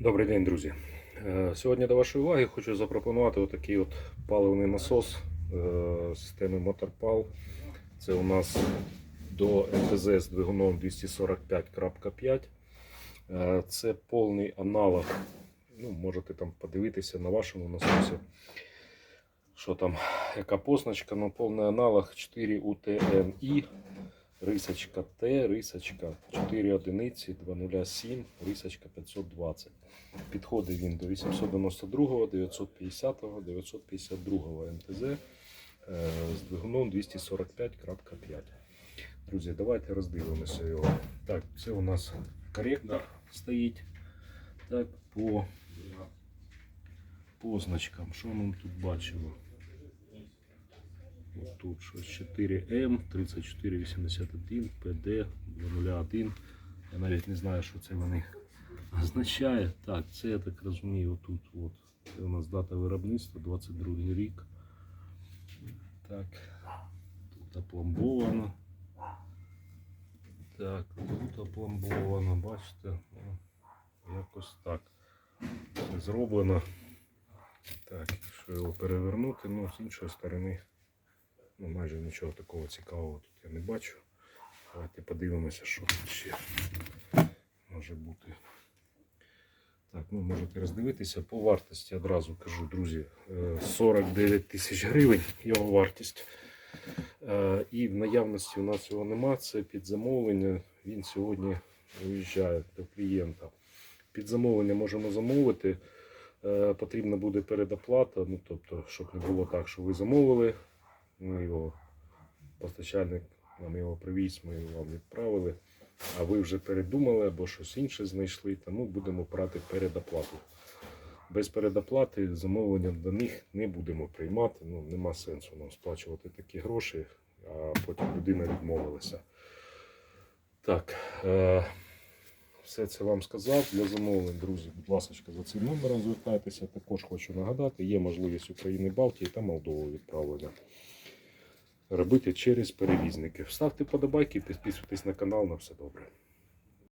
Добрий день, друзі. Е, Сьогодні до вашої уваги хочу запропонувати отакий от паливний насос е, системи Моторпал. Це у нас до МТЗ з двигуном 245.5. Е, Це повний аналог. Ну, можете там подивитися на вашому насосі. Що там, яка позначка, ну повний аналог 4 UTNI, рисочка Т, рисочка 4 одиниці 207, рисочка 520. Підходить він до 892, 950, 952 МТЗ е, з двигуном 245.5. Друзі, давайте роздивимося його. Так, це у нас коректор стоїть. Так, по позначкам, що ми тут бачимо? От тут щось 4М, 3481, ПД 201. Я навіть не знаю, що це вони означає. Так, це я так розумію, тут от. Це у нас дата виробництва, 22 рік. Так, тут опломбовано. Так, тут опломбовано, бачите, ну, якось так. Зроблено. Так, якщо його перевернути, ну, з іншої сторони, ну, майже нічого такого цікавого тут я не бачу. Давайте подивимося, що тут ще може бути. Так, ну можете роздивитися по вартості одразу кажу, друзі, е, 49 тисяч гривень його вартість. Е, І в наявності у нас його нема. Це під замовлення. Він сьогодні виїжджає до клієнта. Під замовлення можемо замовити. Е, Потрібна буде передоплата. Ну тобто, щоб не було так, що ви замовили. Ми його постачальник нам його привіз, ми його вам відправили. А ви вже передумали або щось інше знайшли, тому будемо брати передоплату. Без передоплати замовлення до них не будемо приймати. Ну, нема сенсу нам сплачувати такі гроші, а потім людина відмовилася. Так, е, все це вам сказав. Для замовлень, друзі, будь ласка, за цим номером звертайтеся. Також хочу нагадати, є можливість України, Балтії та Молдови відправлення. Робити через перевізники. Ставте подобайки, підписуйтесь на канал, на все добре.